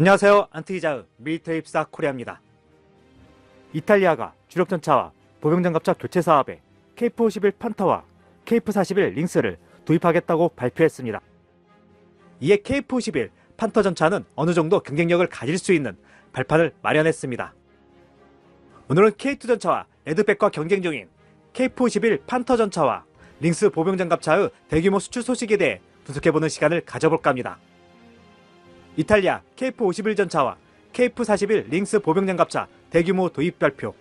안녕하세요. 안트기자의 밀리터리 입사 코리아입니다. 이탈리아가 주력 전차와 보병 장갑차 교체 사업에 KF-51 판터와 KF-41 링스를 도입하겠다고 발표했습니다. 이에 KF-51 판터 전차는 어느 정도 경쟁력을 가질 수 있는 발판을 마련했습니다. 오늘은 K2 전차와 레드백과 경쟁 중인 KF-51 판터 전차와 링스 보병 장갑차의 대규모 수출 소식에 대해 분석해보는 시간을 가져볼까 합니다. 이탈리아 KF-51 전차와 KF-41 링스 보병장갑차 대규모 도입 발표.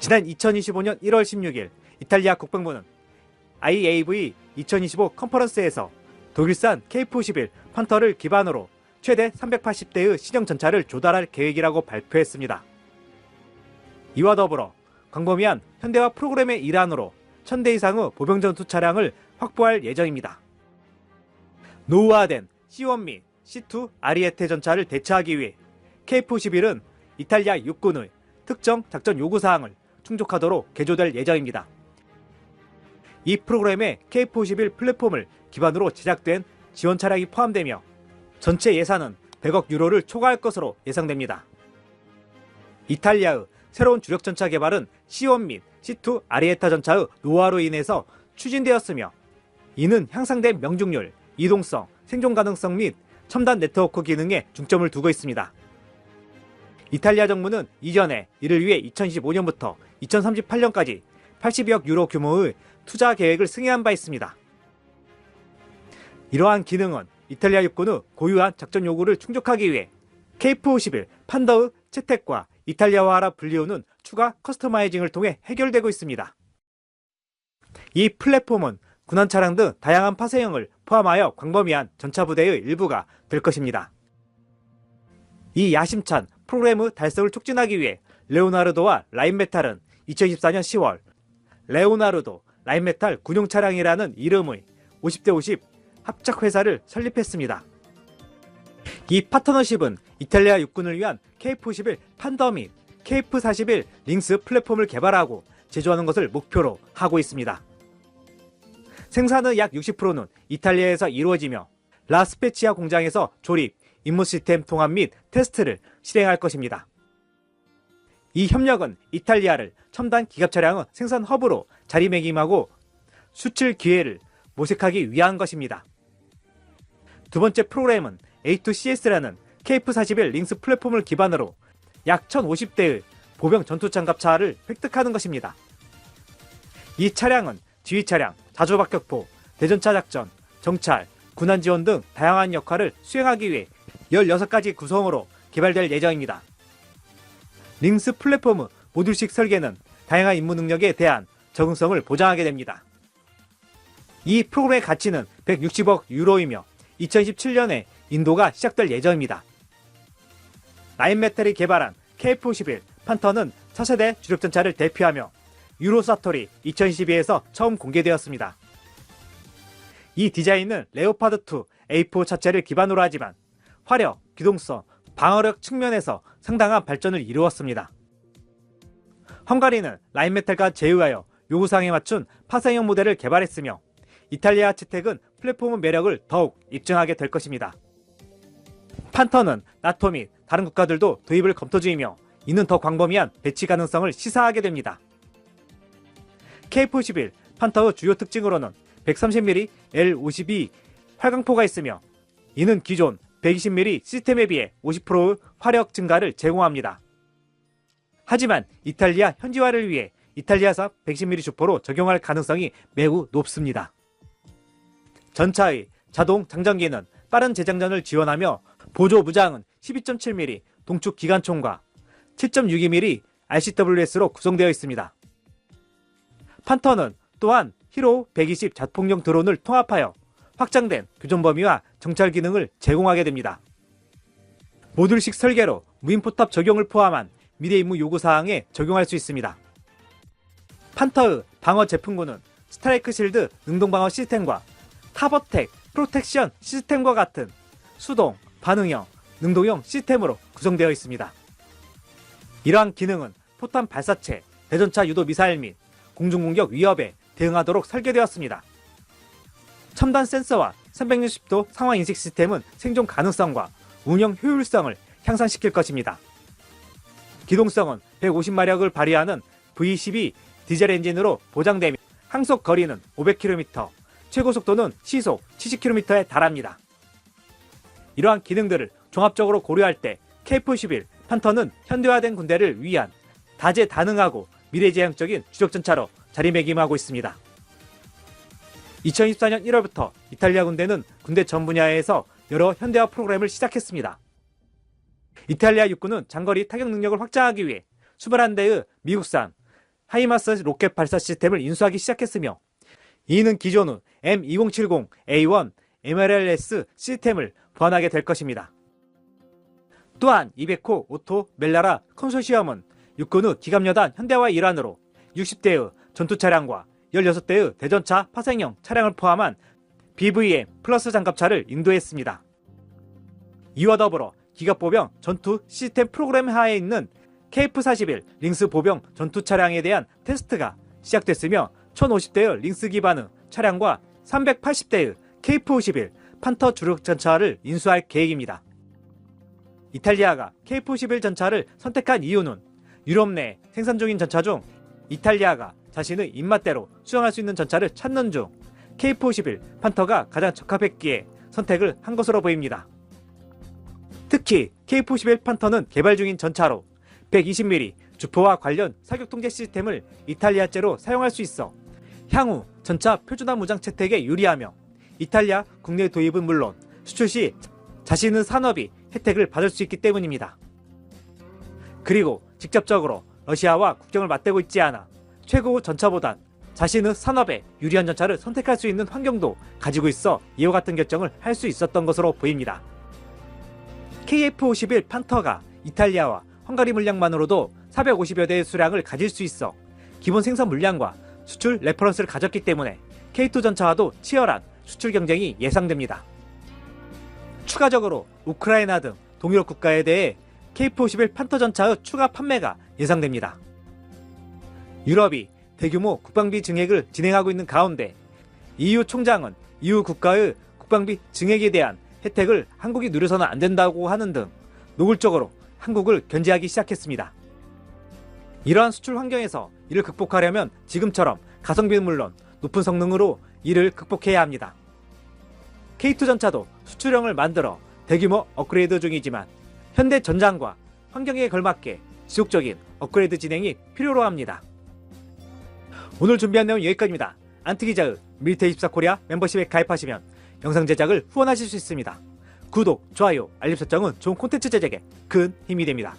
지난 2025년 1월 16일 이탈리아 국방부는 IAV 2025 컨퍼런스에서 독일산 KF-51 판터를 기반으로 최대 380대의 신형 전차를 조달할 계획이라고 발표했습니다. 이와 더불어 광범위한 현대화 프로그램의 일환으로 1000대 이상의 보병 전투 차량을 확보할 예정입니다. 노후화된 C1 및 C2 아리에테 전차를 대체하기 위해 KF-11은 이탈리아 육군의 특정 작전 요구사항을 충족하도록 개조될 예정입니다. 이 프로그램에 KF-51 플랫폼을 기반으로 제작된 지원 차량이 포함되며 전체 예산은 100억 유로를 초과할 것으로 예상됩니다. 이탈리아의 새로운 주력 전차 개발은 C1 및 C2 아리에타 전차의 노화로 인해서 추진되었으며 이는 향상된 명중률, 이동성, 생존 가능성 및 첨단 네트워크 기능에 중점을 두고 있습니다. 이탈리아 정부는 이전에 이를 위해 2025년부터 2038년까지 80억 유로 규모의 투자 계획을 승인한 바 있습니다. 이러한 기능은 이탈리아 육군의 고유한 작전 요구를 충족하기 위해 KF-51 판더의 채택과 이탈리아화라 불리우는 추가 커스터마이징을 통해 해결되고 있습니다. 이 플랫폼은 군한 차량 등 다양한 파쇄형을 포함하여 광범위한 전차 부대의 일부가 될 것입니다. 이 야심찬 프로그램의 달성을 촉진하기 위해 레오나르도와 라인메탈은 2014년 10월 레오나르도 라인메탈 군용 차량이라는 이름의 50대 50 합작 회사를 설립했습니다. 이 파트너십은 이탈리아 육군을 위한 KF-11 판더 및 KF-41 링스 플랫폼을 개발하고 제조하는 것을 목표로 하고 있습니다. 생산의 약 60%는 이탈리아에서 이루어지며 라스페치아 공장에서 조립, 임무 시스템 통합 및 테스트를 실행할 것입니다. 이 협력은 이탈리아를 첨단 기갑 차량의 생산 허브로 자리매김하고 수출 기회를 모색하기 위한 것입니다. 두 번째 프로그램은 A2CS라는 KF-41 링스 플랫폼을 기반으로 약 1050대의 보병 전투장갑차를 획득하는 것입니다. 이 차량은 지휘 차량, 자주박격포, 대전차 작전, 정찰, 군안 지원 등 다양한 역할을 수행하기 위해 16가지 구성으로 개발될 예정입니다. 링스 플랫폼의 모듈식 설계는 다양한 임무 능력에 대한 적응성을 보장하게 됩니다. 이 프로그램의 가치는 160억 유로이며 2017년에 인도가 시작될 예정입니다. 라인메탈이 개발한 KF-51 판터는 차세대 주력전차를 대표하며 유로사토리 2012에서 처음 공개되었습니다. 이 디자인은 레오파드2 A4 차체를 기반으로 하지만 화력, 기동성, 방어력 측면에서 상당한 발전을 이루었습니다. 헝가리는 라인메탈과 제휴하여 요구사항에 맞춘 파생형 모델을 개발했으며 이탈리아 채택은 플랫폼의 매력을 더욱 입증하게 될 것입니다. 판터는 나토 및 다른 국가들도 도입을 검토 중이며 이는 더 광범위한 배치 가능성을 시사하게 됩니다. K-91 판터의 주요 특징으로는 130mm L52 활강포가 있으며 이는 기존 120mm 시스템에 비해 50%의 화력 증가를 제공합니다. 하지만 이탈리아 현지화를 위해 이탈리아사 110mm 주포로 적용할 가능성이 매우 높습니다. 전차의 자동 장전기는 빠른 재장전을 지원하며 보조 무장은 12.7mm 동축 기관총과 7.62mm RCWS로 구성되어 있습니다. 판터는 또한 히로 120 자폭용 드론을 통합하여 확장된 교전 범위와 정찰 기능을 제공하게 됩니다. 모듈식 설계로 무인 포탑 적용을 포함한 미래 임무 요구 사항에 적용할 수 있습니다. 판터의 방어 제품군은 스트라이크 실드 능동 방어 시스템과 타버텍 프로텍션 시스템과 같은 수동, 반응형, 능동형 시스템으로 구성되어 있습니다. 이러한 기능은 포탄 발사체, 대전차 유도 미사일 및 공중공격 위협에 대응하도록 설계되었습니다. 첨단 센서와 360도 상황 인식 시스템은 생존 가능성과 운영 효율성을 향상시킬 것입니다. 기동성은 150마력을 발휘하는 V12 디젤 엔진으로 보장되며 항속 거리는 500km, 최고 속도는 시속 70km에 달합니다. 이러한 기능들을 종합적으로 고려할 때 KF-11 판터는 현대화된 군대를 위한 다재다능하고 미래지향적인 주력전차로 자리매김하고 있습니다. 2024년 1월부터 이탈리아 군대는 군대 전 분야에서 여러 현대화 프로그램을 시작했습니다. 이탈리아 육군은 장거리 타격 능력을 확장하기 위해 21대의 미국산 하이마스 로켓 발사 시스템을 인수하기 시작했으며 이는 기존의 M2070A1 MLRS 시스템을 보완하게 될 것입니다. 또한 200호 오토 멜라라 컨소시엄은 육군의 기갑여단 현대화 일환으로 60대의 전투 차량과 16대의 대전차 파생형 차량을 포함한 BVM 플러스 장갑차를 인도했습니다. 이와 더불어 기갑보병 전투 시스템 프로그램 하에 있는 KF-41 링스 보병 전투 차량에 대한 테스트가 시작됐으며 1050대의 링스 기반의 차량과 380대의 KF-51 판터 주력 전차를 인수할 계획입니다. 이탈리아가 KF-51 전차를 선택한 이유는 유럽 내 생산 중인 전차 중 이탈리아가 자신의 입맛대로 수정할 수 있는 전차를 찾는 중 KF-51 판터가 가장 적합했기에 선택을 한 것으로 보입니다. 특히 KF-51 판터는 개발 중인 전차로 120mm 주포와 관련 사격 통제 시스템을 이탈리아제로 사용할 수 있어 향후 전차 표준화 무장 채택에 유리하며 이탈리아 국내 도입은 물론 수출 시 자신의 산업이 혜택을 받을 수 있기 때문입니다. 그리고 직접적으로 러시아와 국경을 맞대고 있지 않아 최고 전차보단 자신의 산업에 유리한 전차를 선택할 수 있는 환경도 가지고 있어 이와 같은 결정을 할 수 있었던 것으로 보입니다. KF-51 판터가 이탈리아와 헝가리 물량만으로도 450여 대의 수량을 가질 수 있어 기본 생산 물량과 수출 레퍼런스를 가졌기 때문에 K2 전차와도 치열한 수출 경쟁이 예상됩니다. 추가적으로 우크라이나 등 동유럽 국가에 대해 KF-51 판터 전차의 추가 판매가 예상됩니다. 유럽이 대규모 국방비 증액을 진행하고 있는 가운데 EU 총장은 EU 국가의 국방비 증액에 대한 혜택을 한국이 누려서는 안 된다고 하는 등 노골적으로 한국을 견제하기 시작했습니다. 이러한 수출 환경에서 이를 극복하려면 지금처럼 가성비는 물론 높은 성능으로 이를 극복해야 합니다. K2 전차도 수출형을 만들어 대규모 업그레이드 중이지만 현대 전장과 환경에 걸맞게 지속적인 업그레이드 진행이 필요로 합니다. 오늘 준비한 내용 은 여기까지입니다. 안티기자의 밀테24 코리아 멤버십에 가입하시면 영상 제작을 후원하실 수 있습니다. 구독, 좋아요, 알림 설정은 좋은 콘텐츠 제작에 큰 힘이 됩니다.